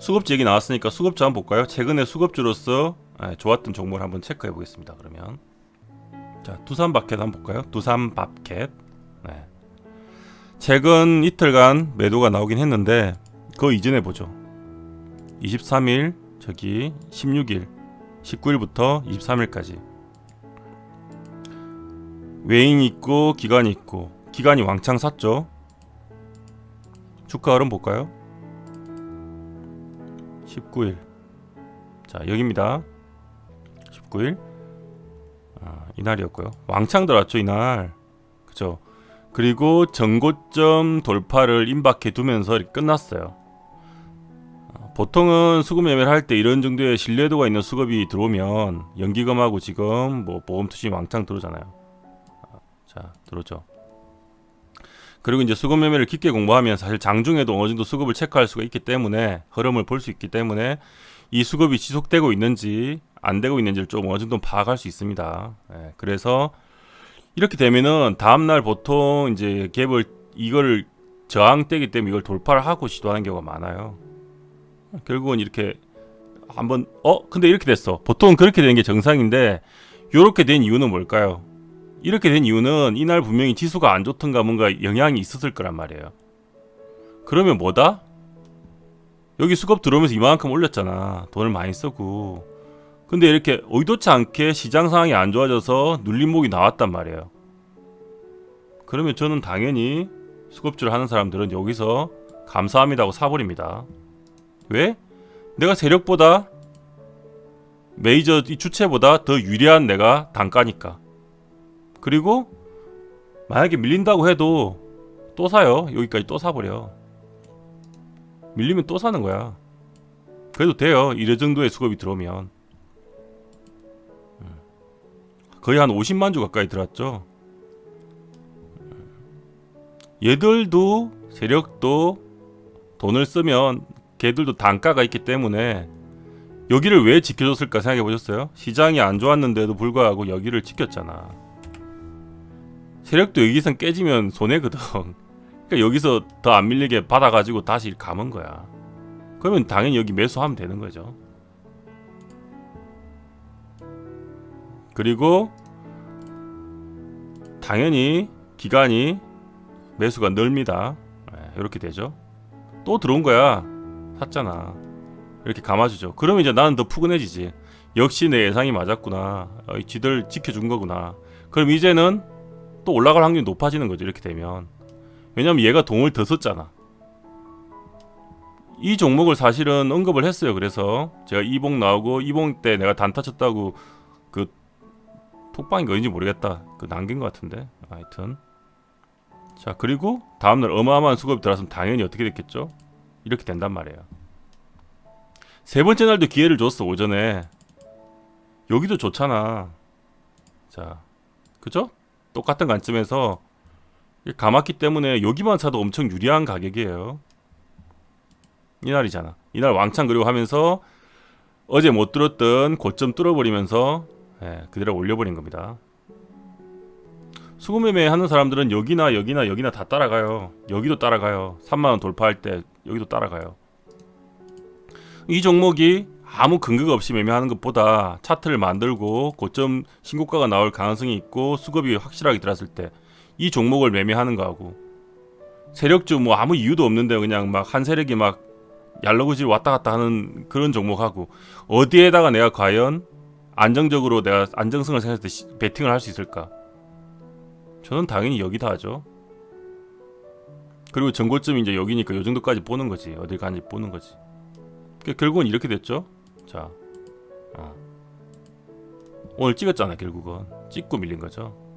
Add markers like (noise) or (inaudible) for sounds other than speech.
수급지 얘기 나왔으니까 수급주 한번 볼까요? 최근에 수급주로서 아, 좋았던 종목을 한번 체크해 보겠습니다. 그러면 자 두산밥켓 한번 볼까요? 두산밥켓 네. 최근 이틀간 매도가 나오긴 했는데 그 이전에 보죠. 23일 저기 16일 19일부터 23일까지 외인 있고 기관이 있고 기관이 왕창 샀죠. 주가 흐름 볼까요? 19일. 자, 여기입니다. 19일. 아, 이날이었고요. 왕창 들어왔죠, 이날. 그죠? 그리고 전고점 돌파를 임박해 두면서 끝났어요. 아, 보통은 수급 매매를 할 때 이런 정도의 신뢰도가 있는 수급이 들어오면 연기금하고 지금 뭐 보험 투심 왕창 들어오잖아요. 아, 자, 들어오죠. 그리고 이제 수급 매매를 깊게 공부하면 사실 장중에도 어느 정도 수급을 체크할 수가 있기 때문에 흐름을 볼 수 있기 때문에 이 수급이 지속되고 있는지 안 되고 있는지를 좀 어느 정도 파악할 수 있습니다. 예, 그래서 이렇게 되면은 다음 날 보통 이제 갭을 이거를 저항되기 때문에 이걸 돌파를 하고 시도하는 경우가 많아요. 결국은 이렇게 한번 어 근데 이렇게 됐어. 보통 그렇게 되는 게 정상인데 이렇게 된 이유는 뭘까요? 이렇게 된 이유는 이날 분명히 지수가 안 좋던가 뭔가 영향이 있었을 거란 말이에요. 그러면 뭐다? 여기 수급 들어오면서 이만큼 올렸잖아. 돈을 많이 쓰고. 근데 이렇게 의도치 않게 시장 상황이 안 좋아져서 눌림목이 나왔단 말이에요. 그러면 저는 당연히 수급주를 하는 사람들은 여기서 감사합니다 하고 사버립니다. 왜? 내가 세력보다 메이저 이 주체보다 더 유리한 내가 단가니까. 그리고 만약에 밀린다고 해도 또 사요. 여기까지 또 사버려. 밀리면 또 사는 거야. 그래도 돼요. 이래 정도의 수급이 들어오면. 음. 거의 한 50만 주 가까이 들어왔죠. 음. 얘들도 세력도 돈을 쓰면 걔들도 단가가 있기 때문에 여기를 왜 지켜줬을까 생각해 보셨어요? 시장이 안 좋았는데도 불구하고 여기를 지켰잖아. 세력도 여기선 깨지면 손해거든. (laughs) 그러니까 여기서 더 안 밀리게 받아가지고 다시 감은 거야. 그러면 당연히 여기 매수하면 되는 거죠. 그리고 당연히 기간이 매수가 넓니다. 이렇게 되죠. 또 들어온 거야. 샀잖아. 이렇게 감아주죠. 그러면 이제 나는 더 푸근해지지. 역시 내 예상이 맞았구나. 어, 이 지들 지켜준 거구나. 그럼 이제는 또 올라갈 확률이 높아지는 거죠. 이렇게 되면. 왜냐면 얘가 돈을 더 썼잖아. 이 종목을 사실은 언급을 했어요. 그래서 제가 이봉 나오고 이봉 때 내가 단타 쳤다고 그 톡방이 어딘지 모르겠다. 그 남긴 것 같은데. 하여튼. 자 그리고 다음날 어마어마한 수급이 들어왔으면 당연히 어떻게 됐겠죠? 이렇게 된단 말이에요. 세 번째 날도 기회를 줬어 오전에. 여기도 좋잖아. 자, 그죠? 똑같은 관점에서 감았기 때문에 여기만 사도 엄청 유리한 가격이에요. 이날이잖아. 이날 왕창 그리고 하면서 어제 못 들었던 고점 뚫어버리면서 예, 그대로 올려버린 겁니다. 수급 매매 하는 사람들은 여기나 여기나 여기나 다 따라가요. 여기도 따라가요. 3만 원 돌파할 때 여기도 따라가요. 이 종목이 아무 근거가 없이 매매하는 것보다 차트를 만들고 고점 신고가가 나올 가능성이 있고 수급이 확실하게 들어왔을 때 이 종목을 매매하는 거하고 세력주 뭐 아무 이유도 없는데 그냥 막 한 세력이 막 yar러구질 왔다 갔다 하는 그런 종목하고 어디에다가 내가 과연 안정적으로 내가 안정성을 생각했을 때 시- 베팅을 할 수 있을까? 저는 당연히 여기다 하죠. 그리고 전고점이 이제 여기니까 요 정도까지 보는 거지. 어딜 가는지 보는 거지. 그 결국은 이렇게 됐죠. 자, 어. 오늘 찍었잖아 결국은 찍고 밀린 거죠.